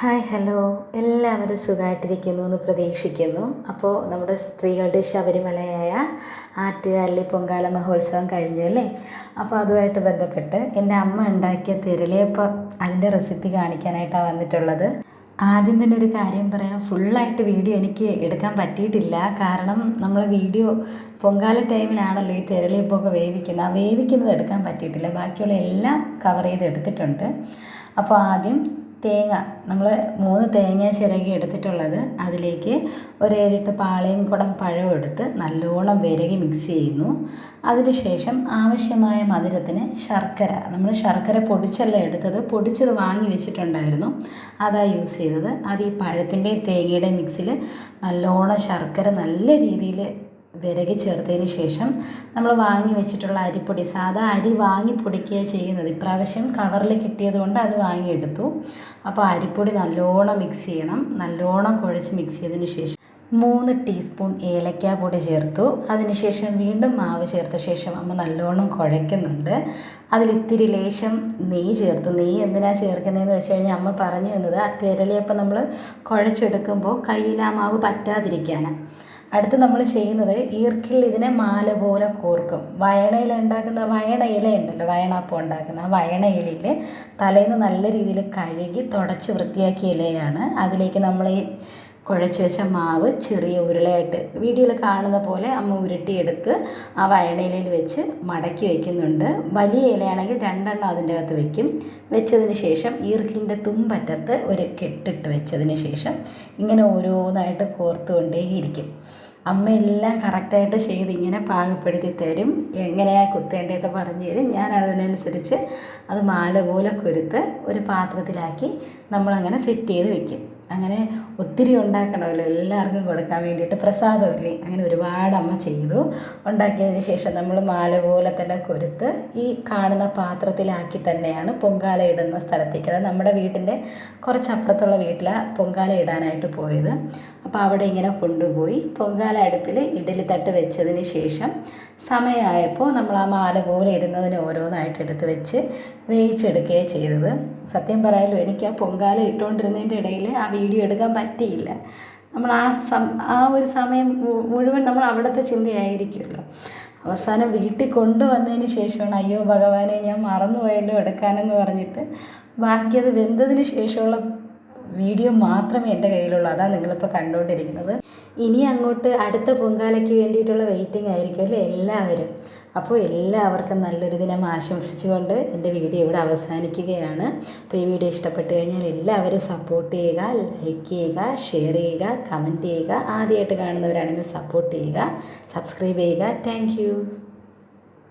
Hi hello. എല്ലാവരും സുഖമായിട്ടിരിക്കുന്നു എന്ന് പ്രതീക്ഷിക്കുന്നു. അപ്പോൾ നമ്മുടെ സ്ത്രീകളുടെ ശബരിമലയായ ആറ്റുകാലിലെ പൊങ്കാല മഹോത്സവം കഴിഞ്ഞു അല്ലേ? അപ്പോൾ അതുമായിട്ട് ബന്ധപ്പെട്ട് എന്റെ അമ്മ ഉണ്ടാക്കിയ തിരളിയപ്പം അതിന്റെ റെസിപ്പി കാണിക്കാനായിട്ടാണ് വന്നിട്ടുള്ളത്. ആദ്യം തന്നെ ഒരു കാര്യം പറയാം. ഫുള്ളായിട്ട് വീഡിയോ എനിക്ക് എടുക്കാൻ പറ്റിയിട്ടില്ല. കാരണം നമ്മൾ വീഡിയോ പൊങ്കാല ടൈമിലാണല്ലോ ഈ തിരളിയപ്പമൊക്കെ വേവിക്കുന്നത്. ആ വേവിക്കുന്നത് എടുക്കാൻ പറ്റിയിട്ടില്ല. ബാക്കിയുള്ള എല്ലാം കവർ ചെയ്ത് എടുത്തിട്ടുണ്ട്. അപ്പോൾ ആദ്യം തേങ്ങ നമ്മൾ മൂന്ന് തേങ്ങ ചിരകി എടുത്തിട്ടുള്ളത് അതിലേക്ക് ഒരു ഏഴെട്ട് പാളയും കുടം പഴം എടുത്ത് നല്ലോണം വിരകി മിക്സ് ചെയ്യുന്നു. അതിനുശേഷം ആവശ്യമായ മധുരത്തിന് ശർക്കര നമ്മൾ ശർക്കര പൊടിച്ചല്ല എടുത്തത് പൊടിച്ചത് വാങ്ങി വെച്ചിട്ടുണ്ടായിരുന്നു. അതാ യൂസ് ചെയ്തത്. അത് ഈ പഴത്തിന്റെയും തേങ്ങയുടെയും മിക്സിൽ നല്ലോണം ശർക്കര നല്ല രീതിയിൽ വിരകി ചേർത്തതിന് ശേഷം നമ്മൾ വാങ്ങി വെച്ചിട്ടുള്ള അരിപ്പൊടി സാധാ അരി വാങ്ങി പൊടിക്കുക ചെയ്യുന്നത്. ഇപ്രാവശ്യം കവറിൽ കിട്ടിയത് കൊണ്ട് അത് വാങ്ങിയെടുത്തു. അപ്പോൾ അരിപ്പൊടി നല്ലോണം മിക്സ് ചെയ്യണം. നല്ലോണം കുഴച്ച് മിക്സ് ചെയ്തതിന് ശേഷം മൂന്ന് ടീസ്പൂൺ ഏലക്ക പൊടി ചേർത്തു. അതിനുശേഷം വീണ്ടും മാവ് ചേർത്ത ശേഷം അമ്മ നല്ലോണം കുഴയ്ക്കുന്നുണ്ട്. അതിൽ ഇത്തിരി ലേശം നെയ്യ് ചേർത്തു. നെയ്യ് എന്തിനാ ചേർക്കുന്നതെന്ന് വെച്ച് കഴിഞ്ഞാൽ അമ്മ പറഞ്ഞു തന്നത് ആ തിരളിയപ്പം നമ്മൾ കുഴച്ചെടുക്കുമ്പോൾ കയ്യിൽ ആ മാവ് പറ്റാതിരിക്കാനാണ് അടുത്ത് നമ്മൾ ചെയ്യുന്നത് ഈർക്കിൽ ഇതിനെ മാല പോലെ കോർക്കും. വയണയില ഉണ്ടാക്കുന്ന വയണ ഇല ഉണ്ടല്ലോ വയണപ്പം ഉണ്ടാക്കുന്ന ആ വയണ ഇലയിൽ തലേന്ന് നല്ല രീതിയിൽ കഴുകി തുടച്ച് വൃത്തിയാക്കിയ ഇലയാണ്. അതിലേക്ക് നമ്മൾ ഈ കുഴച്ച് വെച്ച മാവ് ചെറിയ ഉരുളയായിട്ട് വീഡിയോയിൽ കാണുന്ന പോലെ അമ്മ ഉരുട്ടിയെടുത്ത് ആ വയണയിലയിൽ വെച്ച് മടക്കി വയ്ക്കുന്നുണ്ട് വലിയ ഇലയാണെങ്കിൽ രണ്ടെണ്ണം അതിന്റെ അകത്ത് വെക്കും. വെച്ചതിന് ശേഷം ഈർക്കിലിന്റെ തുമ്പറ്റത്ത് ഒരു കെട്ടിട്ട് വെച്ചതിന് ശേഷം ഇങ്ങനെ ഓരോന്നായിട്ട് കോർത്തുകൊണ്ടേയിരിക്കും. അമ്മ എല്ലാം കറക്റ്റായിട്ട് ചെയ്ത് ഇങ്ങനെ പാകപ്പെടുത്തി തരും. എങ്ങനെയാണ് കുത്തേണ്ടതെന്ന് പറഞ്ഞു തരും. ഞാൻ അതിനനുസരിച്ച് അത് മാല പോലെ കൊരുത്ത് ഒരു പാത്രത്തിലാക്കി നമ്മളങ്ങനെ സെറ്റ് ചെയ്ത് വെക്കും. അങ്ങനെ ഒത്തിരി ഉണ്ടാക്കണമല്ലോ എല്ലാവർക്കും കൊടുക്കാൻ വേണ്ടിയിട്ട് പ്രസാദമില്ലേ? അങ്ങനെ ഒരുപാട് അമ്മ ചെയ്തു. ഉണ്ടാക്കിയതിന് ശേഷം നമ്മൾ മാല പോലെ തന്നെ കൊരുത്ത് ഈ കാണുന്ന പാത്രത്തിലാക്കി തന്നെയാണ് പൊങ്കാല ഇടുന്ന സ്ഥലത്തേക്ക്. അതായത് നമ്മുടെ വീട്ടിന്റെ കുറച്ചപ്പുറത്തുള്ള വീട്ടിലാണ് പൊങ്കാല ഇടാനായിട്ട് പോയത്. അപ്പോൾ അവിടെ ഇങ്ങനെ കൊണ്ടുപോയി പൊങ്കാല അടുപ്പിൽ ഇഡലി തട്ട് വെച്ചതിന് ശേഷം സമയമായപ്പോൾ നമ്മൾ ആ മാല പോലെ ഇരുന്നതിന് ഓരോന്നായിട്ട് എടുത്ത് വെച്ച് വേവിച്ചെടുക്കുകയാണ് ചെയ്തത്. സത്യം പറയാലോ എനിക്ക് ആ പൊങ്കാല ഇട്ടുകൊണ്ടിരുന്നതിന്റെ ഇടയിൽ ആ വീഡിയോ എടുക്കാൻ പറ്റിയില്ല. നമ്മൾ ആ സം ആ ഒരു സമയം മുഴുവൻ നമ്മൾ അവിടുത്തെ ചിന്തയായിരിക്കുമല്ലോ. അവസാനം വീട്ടിൽ കൊണ്ടുവന്നതിന് ശേഷമാണ് അയ്യോ ഭഗവാനെ ഞാൻ മറന്നുപോയല്ലോ എടുക്കാനെന്ന് പറഞ്ഞിട്ട് ബാക്കി അത് വെന്തതിന് ശേഷമുള്ള വീഡിയോ മാത്രമേ എന്റെ കയ്യിലുള്ളൂ. അതാണ് നിങ്ങളിപ്പോൾ കണ്ടുകൊണ്ടിരിക്കുന്നത് ഇനി അങ്ങോട്ട് അടുത്ത പൊങ്കാലയ്ക്ക് വേണ്ടിയിട്ടുള്ള വെയിറ്റിംഗ് ആയിരിക്കും അല്ലേ എല്ലാവരും? അപ്പോൾ എല്ലാവർക്കും നല്ലൊരു ദിനം ആശംസിച്ചുകൊണ്ട് എന്റെ വീഡിയോ ഇവിടെ അവസാനിക്കുകയാണ്. അപ്പോൾ ഈ വീഡിയോ ഇഷ്ടപ്പെട്ടു കഴിഞ്ഞാൽ എല്ലാവരും സപ്പോർട്ട് ചെയ്യുക ലൈക്ക് ചെയ്യുക ഷെയർ ചെയ്യുക കമന്റ് ചെയ്യുക. ആദ്യമായിട്ട് കാണുന്നവരാണെങ്കിൽ സപ്പോർട്ട് ചെയ്യുക സബ്സ്ക്രൈബ് ചെയ്യുക. താങ്ക്